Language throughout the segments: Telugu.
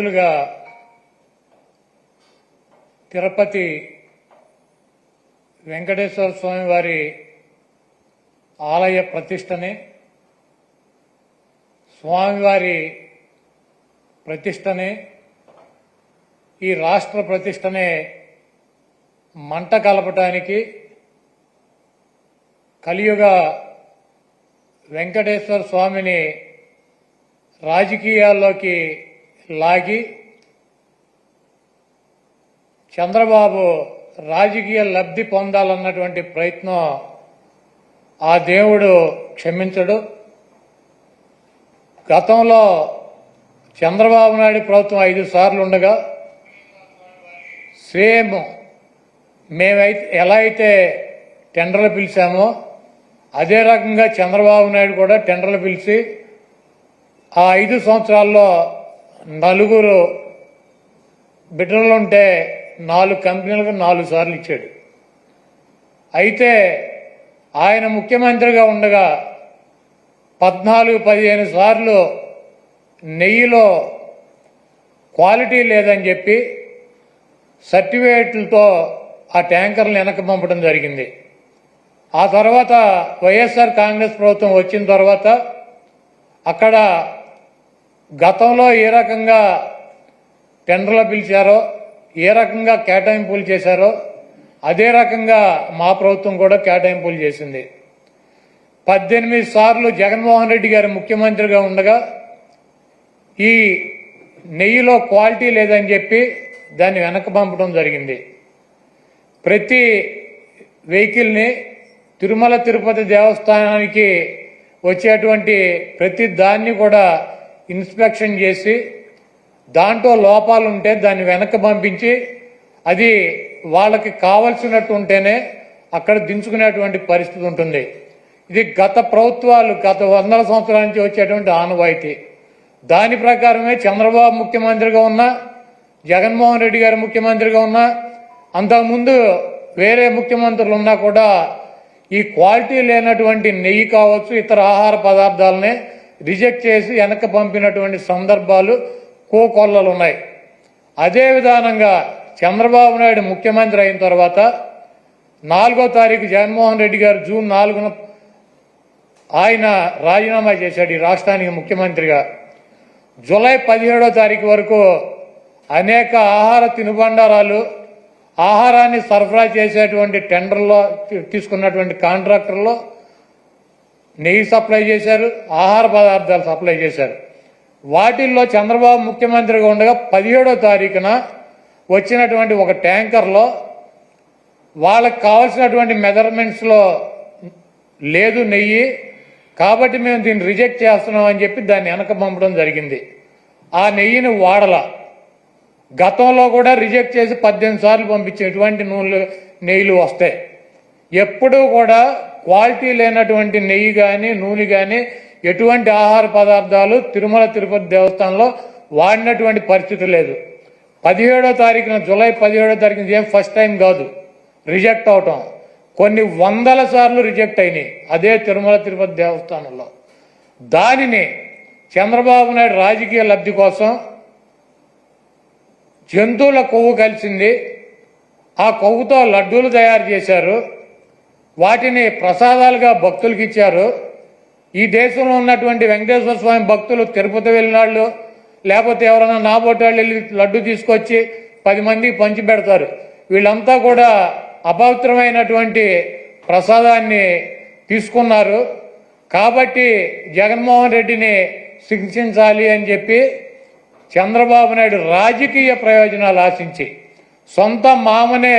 రోజులుగా తిరుపతి వెంకటేశ్వర స్వామి వారి ఆలయ ప్రతిష్టని స్వామివారి ప్రతిష్టని ఈ రాష్ట్ర ప్రతిష్టనే మంట కలపటానికి కలియుగ వెంకటేశ్వర స్వామిని రాజకీయాల్లోకి లాగి చంద్రబాబు రాజకీయ లబ్ధి పొందాలన్నటువంటి ప్రయత్నం ఆ దేవుడు క్షమించడు. గతంలో చంద్రబాబు నాయుడు ప్రభుత్వం ఐదు సార్లు ఉండగా సేమ్ మేమైతే ఎలా అయితే టెండర్లు పిలిచామో అదే రకంగా చంద్రబాబు నాయుడు కూడా టెండర్లు పిలిచి ఆ ఐదు సంవత్సరాల్లో నలుగురు బిడ్డలు ఉంటే నాలుగు కంపెనీలకు నాలుగు సార్లు ఇచ్చాడు. అయితే ఆయన ముఖ్యమంత్రిగా ఉండగా పద్నాలుగు పదిహేను సార్లు నెయ్యిలో క్వాలిటీ లేదని చెప్పి సర్టిఫికేట్లతో ఆ ట్యాంకర్లు వెనక్కి పంపడం జరిగింది. ఆ తర్వాత వైఎస్ఆర్ కాంగ్రెస్ ప్రభుత్వం వచ్చిన తర్వాత అక్కడ గతంలో ఏ రకంగా టెండర్లు పిలిచారో ఏ రకంగా కేటాయింపులు చేశారో అదే రకంగా మా ప్రభుత్వం కూడా కేటాయింపులు చేసింది. పద్దెనిమిది సార్లు జగన్మోహన్ రెడ్డి గారు ముఖ్యమంత్రిగా ఉండగా ఈ నెయ్యిలో క్వాలిటీ లేదని చెప్పి దాన్ని వెనక్కి పంపడం జరిగింది. ప్రతి వెహికల్ని తిరుమల తిరుపతి దేవస్థానానికి వచ్చేటువంటి ప్రతి దాన్ని కూడా ఇన్స్పెక్షన్ చేసి దాంట్లో లోపాలు ఉంటే దాన్ని వెనక్కి పంపించి అది వాళ్ళకి కావలసినట్టు ఉంటేనే అక్కడ దించుకునేటువంటి పరిస్థితి ఉంటుంది. ఇది గత ప్రభుత్వాలు గత వందల సంవత్సరాల నుంచి వచ్చేటువంటి ఆనవాయితీ. దాని ప్రకారమే చంద్రబాబు ముఖ్యమంత్రిగా ఉన్నా జగన్మోహన్ రెడ్డి గారు ముఖ్యమంత్రిగా ఉన్నా అంతకుముందు వేరే ముఖ్యమంత్రులు ఉన్నా కూడా ఈ క్వాలిటీ లేనటువంటి నెయ్యి కావచ్చు ఇతర ఆహార పదార్థాలనే రిజెక్ట్ చేసి వెనక్కి పంపినటువంటి సందర్భాలు కోకొల్లలు ఉన్నాయి అదే విధానంగా చంద్రబాబు నాయుడు ముఖ్యమంత్రి అయిన తర్వాత నాలుగో తారీఖు జగన్మోహన్ రెడ్డి గారు జూన్ నాలుగున ఆయన రాజీనామా చేశాడు ఈ రాష్ట్రానికి ముఖ్యమంత్రిగా. జూలై పదిహేడో తారీఖు వరకు అనేక ఆహార తినుబండారాలు ఆహారాన్ని సరఫరా చేసేటువంటి టెండర్లో తీసుకున్నటువంటి కాంట్రాక్టర్లో నెయ్యి సప్లై చేశారు ఆహార పదార్థాలు సప్లై చేశారు. వాటిల్లో చంద్రబాబు ముఖ్యమంత్రిగా ఉండగా పదిహేడో తారీఖున వచ్చినటువంటి ఒక ట్యాంకర్లో వాళ్ళకి కావాల్సినటువంటి మెజర్మెంట్స్లో లేదు నెయ్యి కాబట్టి మేము దీన్ని రిజెక్ట్ చేస్తున్నాం అని చెప్పి దాన్ని వెనక పంపడం జరిగింది. ఆ నెయ్యిని వాడల. గతంలో కూడా రిజెక్ట్ చేసి పద్దెనిమిది సార్లు పంపించినటువంటి నూనెలు నెయ్యిలు వస్తాయి. ఎప్పుడూ కూడా క్వాలిటీ లేనటువంటి నెయ్యి కానీ నూనె కానీ ఎటువంటి ఆహార పదార్థాలు తిరుమల తిరుపతి దేవస్థానంలో వాడినటువంటి పరిస్థితి లేదు. పదిహేడో తారీఖున జూలై పదిహేడో తారీఖున ఏం ఫస్ట్ టైం కాదు. రిజెక్ట్ అవటం. కొన్ని వందల సార్లు రిజెక్ట్ అయినాయి. అదే తిరుమల తిరుపతి దేవస్థానంలో. దానిని చంద్రబాబు నాయుడు రాజకీయ లబ్ధి కోసం జంతువుల కొవ్వు కలిసింది. ఆ కొవ్వుతో లడ్డూలు తయారు చేశారు. వాటిని ప్రసాదాలుగా భక్తులకి ఇచ్చారు. ఈ దేశంలో ఉన్నటువంటి వెంకటేశ్వర స్వామి భక్తులు తిరుపతి వెళ్ళినాళ్ళు లేకపోతే ఎవరైనా నాబోటాళ్ళు వెళ్ళి లడ్డు తీసుకొచ్చి పది మందికి పంచి పెడతారు. వీళ్ళంతా కూడా అపవిత్రమైనటువంటి ప్రసాదాన్ని తీసుకున్నారు. కాబట్టి జగన్మోహన్ రెడ్డిని శిక్షించాలి అని చెప్పి చంద్రబాబు నాయుడు రాజకీయ ప్రయోజనాలు ఆశించి సొంత మామనే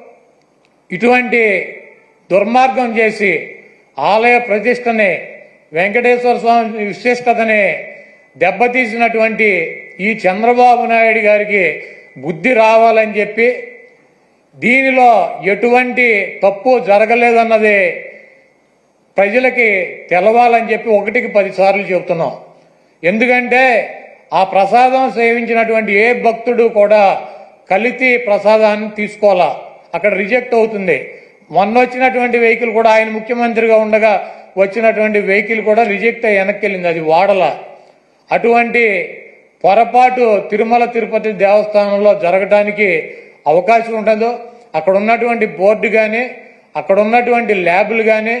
ఇటువంటి దుర్మార్గం చేసి ఆలయ ప్రతిష్టని వెంకటేశ్వర స్వామి విశిష్టతని దెబ్బతీసినటువంటి ఈ చంద్రబాబు నాయుడు గారికి బుద్ధి రావాలని చెప్పి దీనిలో ఎటువంటి తప్పు జరగలేదన్నది ప్రజలకి తెలవాలని చెప్పి ఒకటికి పదిసార్లు చెబుతున్నాం. ఎందుకంటే ఆ ప్రసాదం సేవించినటువంటి ఏ భక్తుడు కూడా కలితి ప్రసాదాన్ని తీసుకోవాలా? అక్కడ రిజెక్ట్ అవుతుంది. మొన్న వచ్చినటువంటి వెహికల్ కూడా ఆయన ముఖ్యమంత్రిగా ఉండగా వచ్చినటువంటి వెహికల్ కూడా రిజెక్ట్ అయ్యి వెనక్కి వెళ్ళింది అది వాడల. అటువంటి పొరపాటు తిరుమల తిరుపతి దేవస్థానంలో జరగడానికి అవకాశం ఉంటుందో అక్కడ ఉన్నటువంటి బోర్డు కానీ అక్కడ ఉన్నటువంటి ల్యాబులు కానీ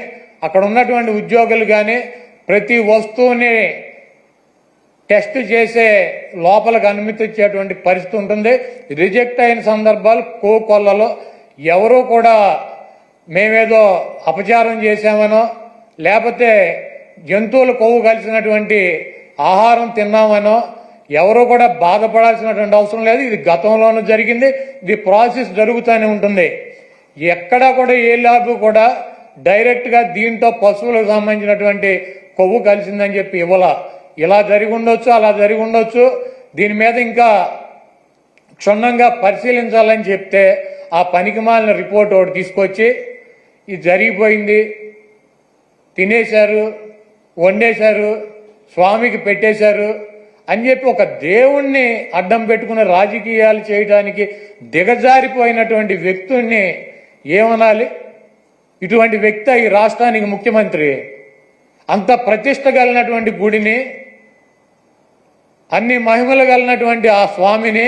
అక్కడ ఉన్నటువంటి ఉద్యోగులు కానీ ప్రతి వస్తువుని టెస్ట్ చేసే లోపలకు అనుమతి ఇచ్చేటువంటి పరిస్థితి ఉంటుంది. రిజెక్ట్ అయిన సందర్భాలు కోకొల్లలో ఎవరూ కూడా మేమేదో అపచారం చేశామనో లేకపోతే జంతువులు కొవ్వు కలిసినటువంటి ఆహారం తిన్నామనో ఎవరూ కూడా బాధపడాల్సినటువంటి అవసరం లేదు. ఇది గతంలోనూ జరిగింది. ఇది ప్రాసెస్ జరుగుతూనే ఉంటుంది. ఎక్కడా కూడా ఏ ల్యాబ్ కూడా డైరెక్ట్గా దీంతో పశువులకు సంబంధించినటువంటి కొవ్వు కలిసిందని చెప్పి ఇవ్వాల. ఇలా జరిగి ఉండొచ్చు అలా జరిగి ఉండొచ్చు. దీని మీద ఇంకా క్షుణ్ణంగా పరిశీలించాలని చెప్తే ఆ పనికిమాలిన రిపోర్ట్ ఒకటి తీసుకొచ్చి ఇది జరిగిపోయింది తినేశారు వండేశారు స్వామికి పెట్టేశారు అని చెప్పి ఒక దేవుణ్ణి అడ్డం పెట్టుకుని రాజకీయాలు చేయడానికి దిగజారిపోయినటువంటి వ్యక్తుల్ని ఏమనాలి? ఇటువంటి వ్యక్తి ఈ రాష్ట్రానికి ముఖ్యమంత్రి. అంత ప్రతిష్ట కలిగినటువంటి గుడిని అన్ని మహిమలు కలిగినటువంటి ఆ స్వామిని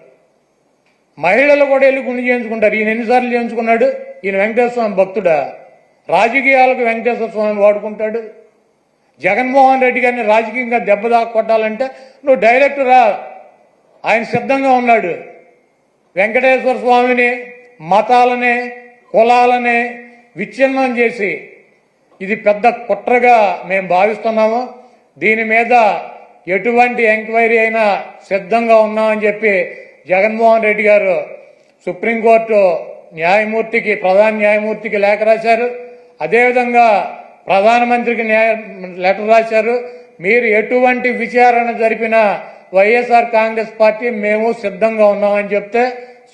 మహిళలు కూడా వెళ్ళి గుండె చేయించుకుంటారు. ఈయన ఎన్నిసార్లు చేయించుకున్నాడు? ఈయన వెంకటేశ్వర స్వామి భక్తుడా? రాజకీయాలకు వెంకటేశ్వర స్వామి వాడుకుంటాడు. జగన్మోహన్ రెడ్డి గారిని రాజకీయంగా దెబ్బదా కొట్టాలంటే నువ్వు డైరెక్ట్ రా. ఆయన సిద్ధంగా ఉన్నాడు. వెంకటేశ్వర స్వామిని మతాలని కులాలని విచ్ఛిన్నం చేసి ఇది పెద్ద కుట్రగా మేము భావిస్తున్నాము. దీని మీద ఎటువంటి ఎంక్వైరీ అయినా సిద్ధంగా ఉన్నామని చెప్పి జగన్మోహన్ రెడ్డి గారు సుప్రీంకోర్టు న్యాయమూర్తికి ప్రధాన న్యాయమూర్తికి లేఖ రాశారు. అదేవిధంగా ప్రధానమంత్రికి న్యాయ లెటర్ రాశారు. మీరు ఎటువంటి విచారణ జరిపిన వైఎస్ఆర్ కాంగ్రెస్ పార్టీ మేము సిద్ధంగా ఉన్నామని చెప్తే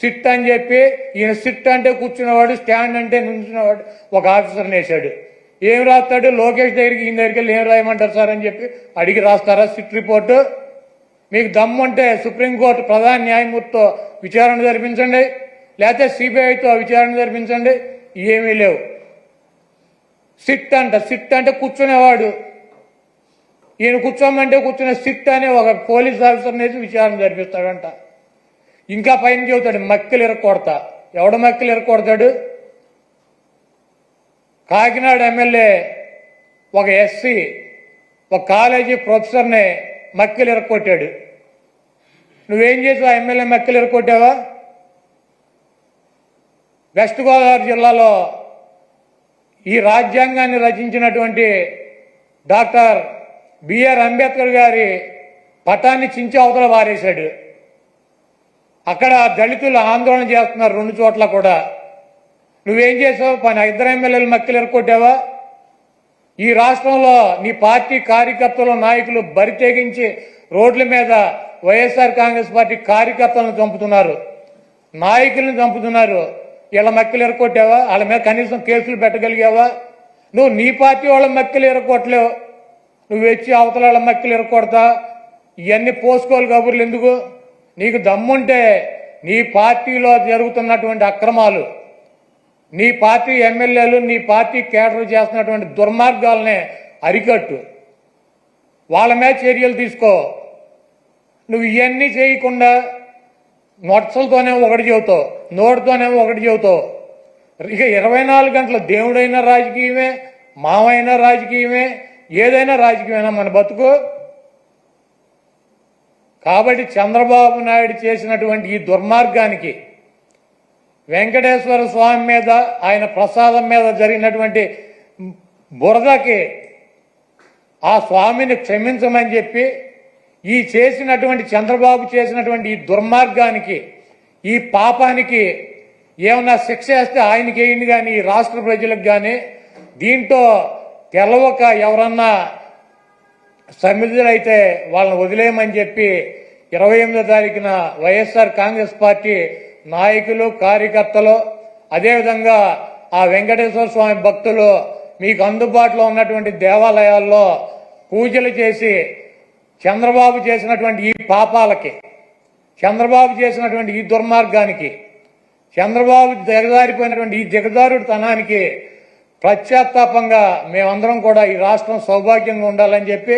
సిట్ అని చెప్పి ఈయన సిట్ అంటే కూర్చున్నవాడు స్టాండ్ అంటే నుంచున్నవాడు ఒక ఆఫీసర్ని వేశాడు. ఏం రాస్తాడు? లోకేష్ దగ్గరికి ఈయన దగ్గరికి వెళ్ళి ఏం రాయమంటారు సార్ అని చెప్పి అడిగి రాస్తారా సిట్ రిపోర్టు? మీకు దమ్ము ఉంటే సుప్రీంకోర్టు ప్రధాన న్యాయమూర్తితో విచారణ జరిపించండి. లేకపోతే సిబిఐతో విచారణ జరిపించండి. ఏమీ లేవు. సిట్ అంట సిట్ అంటే కూర్చునేవాడు. ఈయన కూర్చోమంటే కూర్చునే సిట్ అనే ఒక పోలీస్ ఆఫీసర్ వేసి విచారణ జరిపిస్తాడంట. ఇంకా పైన చెబుతాడు మక్కలు ఇరక్కొడతా. ఎవడ మక్కలు ఇరక్కొడతాడు? కాకినాడ ఎమ్మెల్యే ఒక ఎస్సీ ఒక కాలేజీ ప్రొఫెసర్ని మక్కలు ఎరక్కొట్టాడు నువ్వేం చేసావు? ఎమ్మెల్యే మక్కలు ఎరక్కొట్టావా వెస్ట్ గోదావరి జిల్లాలో ఈ రాజ్యాంగాన్ని రచించినటువంటి డాక్టర్ బిఆర్ అంబేద్కర్ గారి పటాన్ని చించి అవతల వారేశాడు. అక్కడ దళితులు ఆందోళన చేస్తున్నారు రెండు చోట్ల కూడా. నువ్వేం చేసావు? పని ఇద్దరు ఎమ్మెల్యేలు మక్కలు ఎరకొట్టావా ఈ రాష్ట్రంలో నీ పార్టీ కార్యకర్తలు నాయకులు బరి తెగించి రోడ్ల మీద వైఎస్ఆర్ కాంగ్రెస్ పార్టీ కార్యకర్తలను చంపుతున్నారు. నాయకులను చంపుతున్నారు. ఇలా మక్కలు ఎరకొట్టావా వాళ్ళ మీద కనీసం కేసులు పెట్టగలిగావా? నువ్వు నీ పార్టీ వాళ్ళ మక్కలు ఎరకొట్టలేవు నువ్వు వచ్చి అవతల వాళ్ళ మక్కలు ఎరకొడతా ఇవన్నీ పోసుకోవాలి కబుర్లు ఎందుకు? నీకు దమ్ముంటే నీ పార్టీలో జరుగుతున్నటువంటి అక్రమాలు నీ పార్టీ ఎమ్మెల్యేలు నీ పార్టీ కేటర్ చేస్తున్నటువంటి దుర్మార్గాలనే అరికట్టు. వాళ్ళ మీద చర్యలు తీసుకో. నువ్వు ఇవన్నీ చేయకుండా నొట్సలతోనే ఒకటి చెబుతావు నోటితోనే ఒకటి చెబుతావు. ఇక ఇరవై నాలుగు గంటల దేవుడైనా రాజకీయమే మామైనా రాజకీయమే ఏదైనా రాజకీయమైనా మన బతుకు. కాబట్టి చంద్రబాబు నాయుడు చేసినటువంటి ఈ దుర్మార్గానికి వెంకటేశ్వర స్వామి మీద ఆయన ప్రసాదం మీద జరిగినటువంటి బురదకి ఆ స్వామిని క్షమించమని చెప్పి ఈ చేసినటువంటి చంద్రబాబు చేసినటువంటి ఈ దుర్మార్గానికి ఈ పాపానికి ఏమన్నా శిక్ష వేస్తే ఆయనకి వేయండి కానీ ఈ రాష్ట్ర ప్రజలకు కానీ దీంతో తెలవక ఎవరన్నా సమిధులైతే వాళ్ళని వదిలేయమని చెప్పి ఇరవై ఎనిమిదో తారీఖున వైఎస్ఆర్ కాంగ్రెస్ పార్టీ నాయకులు కార్యకర్తలు అదేవిధంగా ఆ వెంకటేశ్వర స్వామి భక్తులు మీకు అందుబాటులో ఉన్నటువంటి దేవాలయాల్లో పూజలు చేసి చంద్రబాబు చేసినటువంటి ఈ పాపాలకి చంద్రబాబు చేసినటువంటి ఈ దుర్మార్గానికి చంద్రబాబు దిగజారిపోయినటువంటి ఈ దిగజారుడు తనానికి ప్రత్యాత్తాపంగా మేమందరం కూడా ఈ రాష్ట్రం సౌభాగ్యంగా ఉండాలని చెప్పి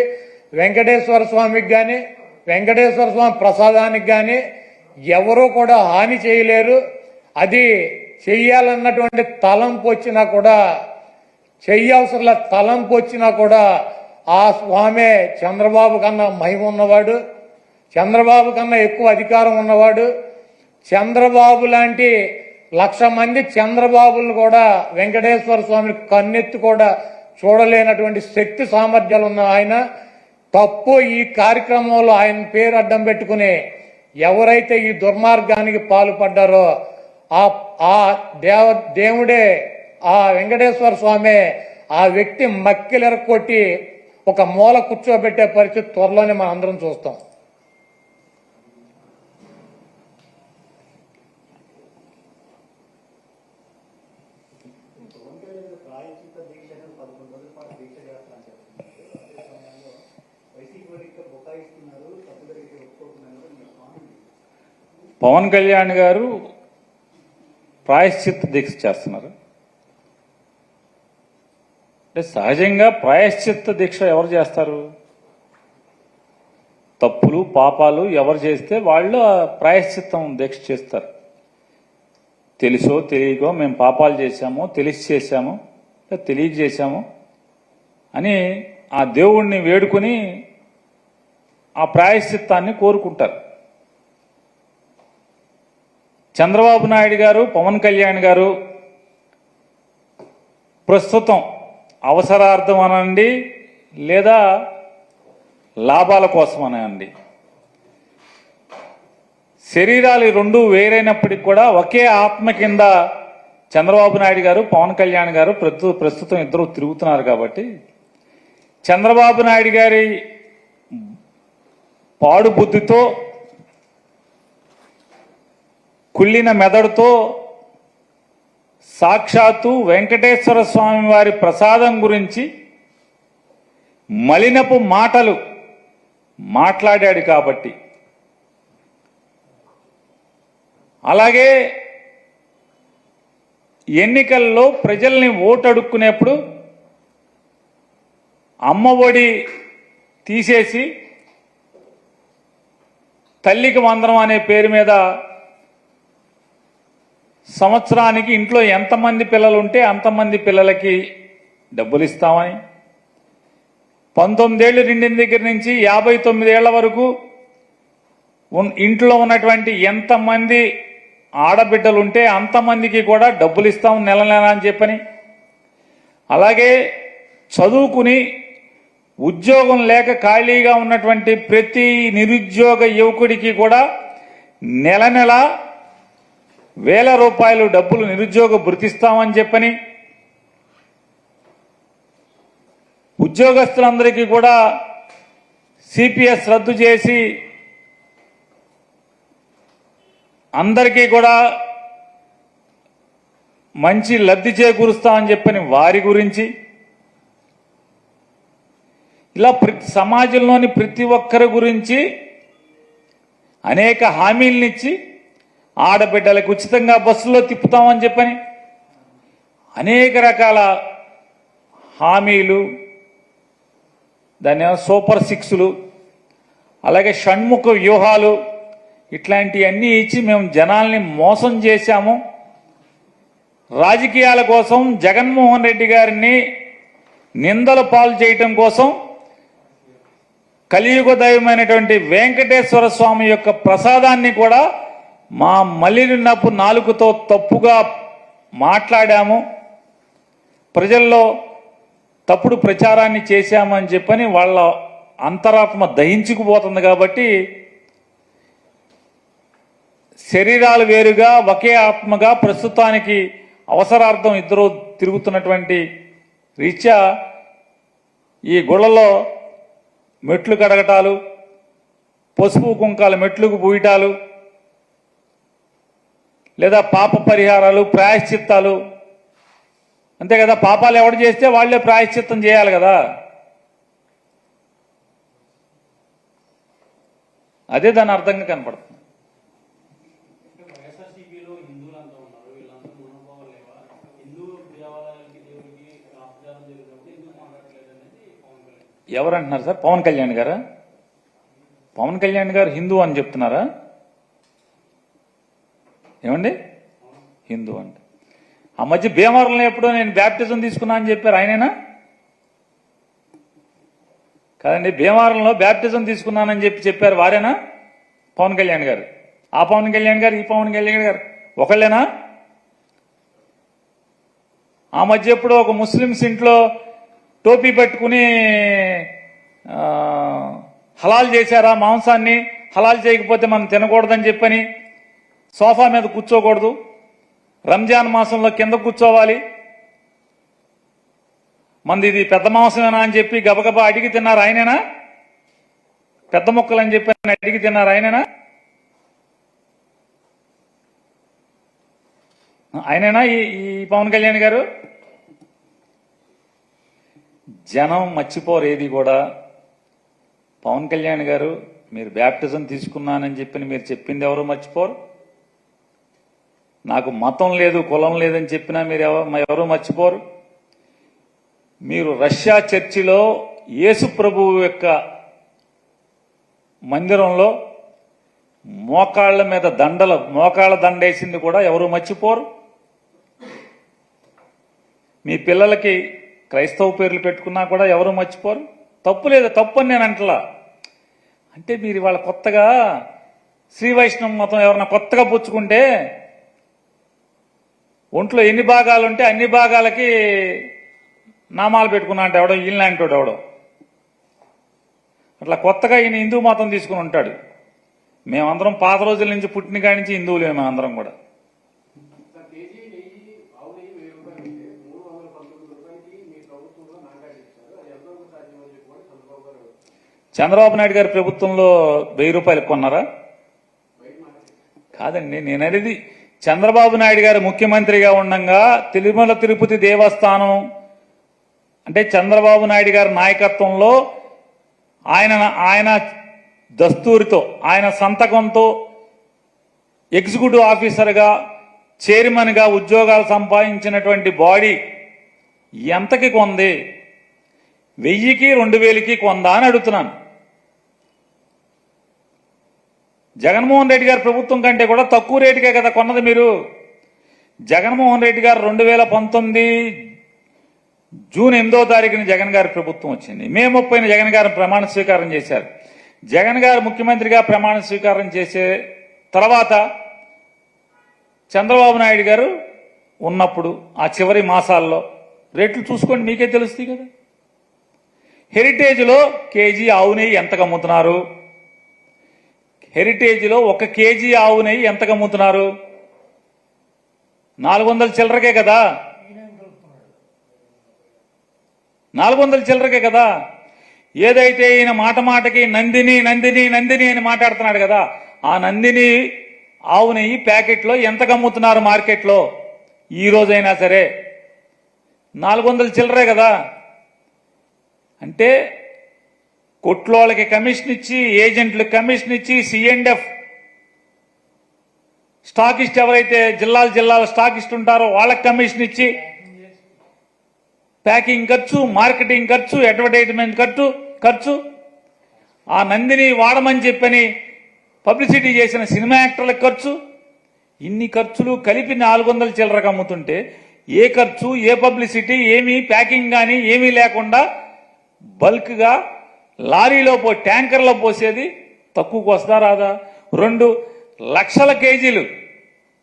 వెంకటేశ్వర స్వామికి కానీ వెంకటేశ్వర స్వామి ప్రసాదానికి కానీ ఎవరూ కూడా హాని చేయలేరు. అది చెయ్యాలన్నటువంటి తలంపు వచ్చినా కూడా చెయ్యవసరంలో తలంపు వచ్చినా కూడా ఆ స్వామే చంద్రబాబు కన్నా మహిమ ఉన్నవాడు చంద్రబాబు కన్నా ఎక్కువ అధికారం ఉన్నవాడు. చంద్రబాబు లాంటి లక్ష మంది చంద్రబాబులను కూడా వెంకటేశ్వర స్వామిని కన్నెత్తి కూడా చూడలేనటువంటి శక్తి సామర్థ్యాలు ఉన్న ఆయన. తప్పు ఈ కార్యక్రమంలో ఆయన పేరు అడ్డం పెట్టుకునే ఎవరైతే ఈ దుర్మార్గానికి పాల్పడ్డారో ఆ ఆ దేవ దేవుడే ఆ వెంకటేశ్వర స్వామి ఆ వ్యక్తి మక్కిలెరక్కొట్టి ఒక మూల కూర్చోబెట్టే పరిస్థితి త్వరలోనే మనం అందరం చూస్తాం. పదకొండు రోజుల పాటు దీక్ష చెప్తున్నారు అదే సమయంలో వైసీపీ వారికి బుకాయిస్తున్నారు తప్పుదరికి ఒప్పుకోకున్నారు మీ స్వామి పవన్ కళ్యాణ్ గారు ప్రాయశ్చిత్త దీక్ష చేస్తున్నారు. అంటే సహజంగా ప్రాయశ్చిత్త దీక్ష ఎవరు చేస్తారు? తప్పులు పాపాలు ఎవరు చేస్తే వాళ్ళు ఆ ప్రాయశ్చిత్తం దీక్ష చేస్తారు. తెలుసో తెలియకో మేము పాపాలు చేశామో తెలిసి చేశాము తెలియజేశాము అని ఆ దేవుణ్ణి వేడుకొని ఆ ప్రాయశ్చిత్తాన్ని కోరుకుంటారు. చంద్రబాబు నాయుడు గారు పవన్ కళ్యాణ్ గారు ప్రస్తుతం అవసరార్థం అనండి లేదా లాభాల కోసం అనండి. శరీరాలు రెండు వేరైనప్పటికి కూడా ఒకే ఆత్మ కింద చంద్రబాబు నాయుడు గారు పవన్ కళ్యాణ్ గారు ప్రస్తుతం ఇద్దరు తిరుగుతున్నారు కాబట్టి చంద్రబాబు నాయుడు గారి పాడు బుద్ధితో కుళ్ళిన మెదడుతో సాక్షాత్తు వెంకటేశ్వర స్వామి వారి ప్రసాదం గురించి మలినపు మాటలు మాట్లాడాడు కాబట్టి. అలాగే ఎన్నికల్లో ప్రజల్ని ఓటడుక్కునేప్పుడు అమ్మఒడి తీసేసి తల్లికి వందనం అనే పేరు మీద సంవత్సరానికి ఇంట్లో ఎంతమంది పిల్లలు ఉంటే అంతమంది పిల్లలకి డబ్బులు ఇస్తామని పంతొమ్మిదేళ్ళు నిండిన దగ్గర నుంచి యాభై తొమ్మిదేళ్ళ వరకు ఇంట్లో ఉన్నటువంటి ఎంతమంది ఆడబిడ్డలు ఉంటే అంతమందికి కూడా డబ్బులు ఇస్తాం నెల నెల అని చెప్పని. అలాగే చదువుకుని ఉద్యోగం లేక ఖాళీగా ఉన్నటువంటి ప్రతి నిరుద్యోగ యువకుడికి కూడా నెల నెల వేల రూపాయలు డబ్బులు నిరుద్యోగ భృతిస్తామని చెప్పని ఉద్యోగస్తులందరికీ కూడా సిపిఎస్ రద్దు చేసి అందరికీ కూడా మంచి లబ్ధి చేకూరుస్తామని చెప్పని వారి గురించి ఇలా ప్రతి సమాజంలోని ప్రతి ఒక్కరి గురించి అనేక హామీలనిచ్చి ఆడబిడ్డలకు ఉచితంగా బస్సులో తిప్పుతామని చెప్పని అనేక రకాల హామీలు దాని సూపర్ సిక్స్లు అలాగే షణ్ముఖ వ్యూహాలు ఇట్లాంటివన్నీ ఇచ్చి మేము జనాల్ని మోసం చేశాము. రాజకీయాల కోసం జగన్మోహన్ రెడ్డి గారిని నిందల పాలు చేయటం కోసం కలియుగ దైవమైనటువంటి వెంకటేశ్వర స్వామి యొక్క ప్రసాదాన్ని కూడా మా మలినపు నాలుగుతో తప్పుగా మాట్లాడాము. ప్రజల్లో తప్పుడు ప్రచారాన్ని చేశామని చెప్పని వాళ్ళ అంతరాత్మ దహించుకుపోతుంది కాబట్టి శరీరాలు వేరుగా ఒకే ఆత్మగా ప్రస్తుతానికి అవసరార్థం ఇద్దరు తిరుగుతున్నటువంటి రీత్యా ఈ గుళ్ళలో మెట్లు కడగటాలు పసుపు కుంకాల మెట్లుకు పూయటాలు లేదా పాప పరిహారాలు ప్రాయశ్చిత్తాలు. అంతే కదా పాపాలు ఎవడు చేస్తే వాళ్ళే ప్రాయశ్చిత్తం చేయాలి కదా. అదే దాని అర్థంగా కనపడుతుంది. అంటే వైఎస్ఆర్సీపీలో హిందువులంతా ఉన్నారు వీళ్ళందరూ మనోభావాలేవా హిందూ దేవాలయాలకి దేవుడికి అపచారం జరిగినప్పుడు ఎందుకు మాట్లాడలేదు అనేది పవన్ కళ్యాణ్. ఎవరు అంటున్నారు సార్? పవన్ కళ్యాణ్ గారా? పవన్ కళ్యాణ్ గారు హిందూ అని చెప్తున్నారా? ఏమండి? హిందూ అంటే. ఆ మధ్య భీమవరంలో ఎప్పుడో నేను బ్యాప్టిజం తీసుకున్నా అని చెప్పారు ఆయనేనా? కాదండి భీమవరంలో బ్యాప్టిజం తీసుకున్నానని చెప్పి చెప్పారు వారేనా? పవన్ కళ్యాణ్ గారు. ఆ పవన్ కళ్యాణ్ గారు ఈ పవన్ కళ్యాణ్ గారు. ఒకళ్ళేనా? ఆ మధ్య ఎప్పుడు ఒక ముస్లిమ్స్ ఇంట్లో టోపీ పెట్టుకుని హలాల్ చేశారా మాంసాన్ని? హలాల్ చేయకపోతే మనం తినకూడదని చెప్పని సోఫా మీద కూర్చోకూడదు. రంజాన్ మాసంలో కింద కూర్చోవాలి. మంది ఇది పెద్ద మాంసమేనా అని చెప్పి గబగబా అడిగి తిన్నారు ఆయనేనా? పెద్ద మొక్కలు అని చెప్పి అడిగి తిన్నారు ఆయనేనా? ఆయనేనా ఈ ఈ పవన్ కళ్యాణ్ గారు? జనం మర్చిపోరు ఏది కూడా. పవన్ కళ్యాణ్ గారు మీరు బ్యాప్టిజం తీసుకున్నానని చెప్పి మీరు చెప్పింది ఎవరు మర్చిపోరు? నాకు మతం లేదు కులం లేదని చెప్పినా మీరు ఎవరు మర్చిపోరు. మీరు రష్యా చర్చిలో యేసు ప్రభువు యొక్క మందిరంలో మోకాళ్ళ మీద దండలు మోకాళ్ళ దండేసింది కూడా ఎవరు మర్చిపోరు. మీ పిల్లలకి క్రైస్తవ పేర్లు పెట్టుకున్నా కూడా ఎవరు మర్చిపోరు. తప్పు లేదు తప్పు అని నేను అంటలా. అంటే మీరు ఇవాళ కొత్తగా శ్రీ వైష్ణవ మతం ఎవరన్నా కొత్తగా పుచ్చుకుంటే ఒంట్లో ఎన్ని భాగాలు ఉంటే అన్ని భాగాలకి నామాలు పెట్టుకున్నా అంటే ఎవడో ఈయనలాంటి ఎవడో. అట్లా కొత్తగా ఈయన హిందూ మతం తీసుకుని ఉంటాడు. మేమందరం పాత రోజుల నుంచి పుట్టిన కాడి నుంచి హిందువులే మేమందరం కూడా. కూడా చంద్రబాబు నాయుడు గారి ప్రభుత్వంలో వెయ్యి రూపాయలు కొన్నారా? కాదండి నేను అనేది చంద్రబాబు నాయుడు గారు ముఖ్యమంత్రిగా ఉండగా తిరుమల తిరుపతి దేవస్థానం అంటే చంద్రబాబు నాయుడు గారి నాయకత్వంలో ఆయన ఆయన దస్తూరితో ఆయన సంతకంతో ఎగ్జిక్యూటివ్ ఆఫీసర్గా చైర్మన్గా ఉద్యోగాలు సంపాదించినటువంటి బాడీ ఎంతకి కొంది? వెయ్యికి రెండు వేలకి కొందా అని అడుగుతున్నాను. జగన్మోహన్ రెడ్డి గారి ప్రభుత్వం కంటే కూడా తక్కువ రేటుకే కదా కొన్నది మీరు. జగన్మోహన్ రెడ్డి గారు రెండు వేల పంతొమ్మిది జూన్ ఎనిమిదో తారీఖున జగన్ గారి ప్రభుత్వం వచ్చింది. మే ముప్పైన జగన్ గారు ప్రమాణ స్వీకారం చేశారు. జగన్ గారు ముఖ్యమంత్రిగా ప్రమాణ స్వీకారం చేసే తర్వాత చంద్రబాబు నాయుడు గారు ఉన్నప్పుడు ఆ చివరి మాసాల్లో రేట్లు చూసుకోండి మీకే తెలుస్తుంది కదా. హెరిటేజ్లో కేజీ ఆవు నెయ్యి ఎంతకు అమ్ముతున్నారు? హెరిటేజ్లో ఒక కేజీ ఆవు నెయ్యి ఎంతకు అమ్ముతున్నారు? నాలుగు వందల చిల్లరకే కదా? నాలుగు వందల చిల్లరకే కదా? ఏదైతే ఈయన మాట మాటకి నందిని నందిని నందిని అని మాట్లాడుతున్నాడు కదా ఆ నందిని ఆవు నెయ్యి ప్యాకెట్లో ఎంతకు అమ్ముతున్నారు మార్కెట్లో? ఈ రోజైనా సరే. నాలుగు వందల చిల్లరే కదా? అంటే కొట్లోళ్ళకి కమిషన్ ఇచ్చి ఏజెంట్లకు కమిషన్ ఇచ్చి సిఎండ్ఎఫ్ స్టాకిస్ట్ ఎవరైతే జిల్లాలు జిల్లాల స్టాకిస్ట్ ఉంటారో వాళ్ళకి కమిషన్ ఇచ్చి ప్యాకింగ్ ఖర్చు మార్కెటింగ్ ఖర్చు అడ్వర్టైజ్మెంట్ ఖర్చు ఖర్చు. ఆ నందిని వాడమని చెప్పని పబ్లిసిటీ చేసిన సినిమా యాక్టర్లకు ఖర్చు. ఇన్ని ఖర్చులు కలిపి నాలుగు వందల చిల్లరకు అమ్ముతుంటే ఏ ఖర్చు ఏ పబ్లిసిటీ ఏమీ ప్యాకింగ్ కానీ ఏమీ లేకుండా బల్క్గా లారీలో పో ట్యాంకర్లో పోసేది తక్కువకు వస్తుందా రాదా? రెండు లక్షల కేజీలు.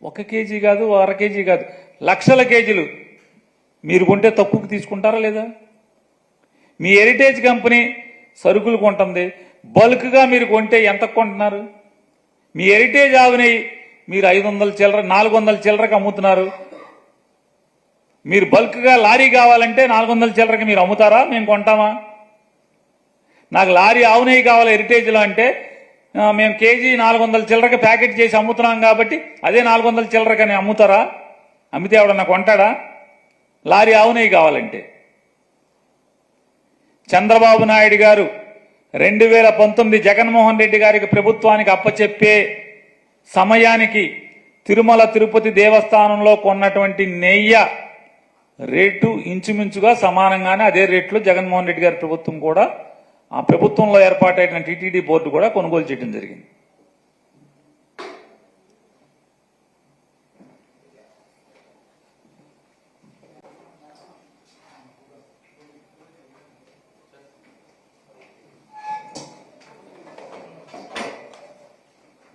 ఒక కేజీ కాదు అర కేజీ కాదు లక్షల కేజీలు. మీరు కొంటే తక్కువకు తీసుకుంటారా లేదా? మీ హెరిటేజ్ కంపెనీ సరుకులు కొంటుంది. బల్క్గా మీరు కొంటే ఎంత కొంటున్నారు? మీ హెరిటేజ్ ఆవుని మీరు ఐదు వందల చిల్లర నాలుగు వందల చిల్లరకు అమ్ముతున్నారు. మీరు బల్క్గా లారీ కావాలంటే నాలుగు వందల చిల్లరకి మీరు అమ్ముతారా? మేము కొంటామా? నాకు లారీ ఆవు నెయ్యి కావాలి హెరిటేజ్లో అంటే మేము కేజీ నాలుగు వందల చిల్లరకి ప్యాకెట్ చేసి అమ్ముతున్నాం కాబట్టి అదే నాలుగు వందల చిల్లరకని అమ్ముతారా? అమ్మితే ఎవడన్నా కొంటాడా? లారీ ఆవు కావాలంటే. చంద్రబాబు నాయుడు గారు రెండు వేల పంతొమ్మిది జగన్మోహన్ రెడ్డి గారికి ప్రభుత్వానికి అప్పచెప్పే సమయానికి తిరుమల తిరుపతి దేవస్థానంలో కొన్నటువంటి నెయ్య రేటు ఇంచుమించుగా సమానంగానే అదే రేట్లో జగన్మోహన్ రెడ్డి గారి ప్రభుత్వం కూడా ఆ ప్రభుత్వంలో ఏర్పాటైన టీటీడీ బోర్డు కూడా కొనుగోలు చేయడం జరిగింది.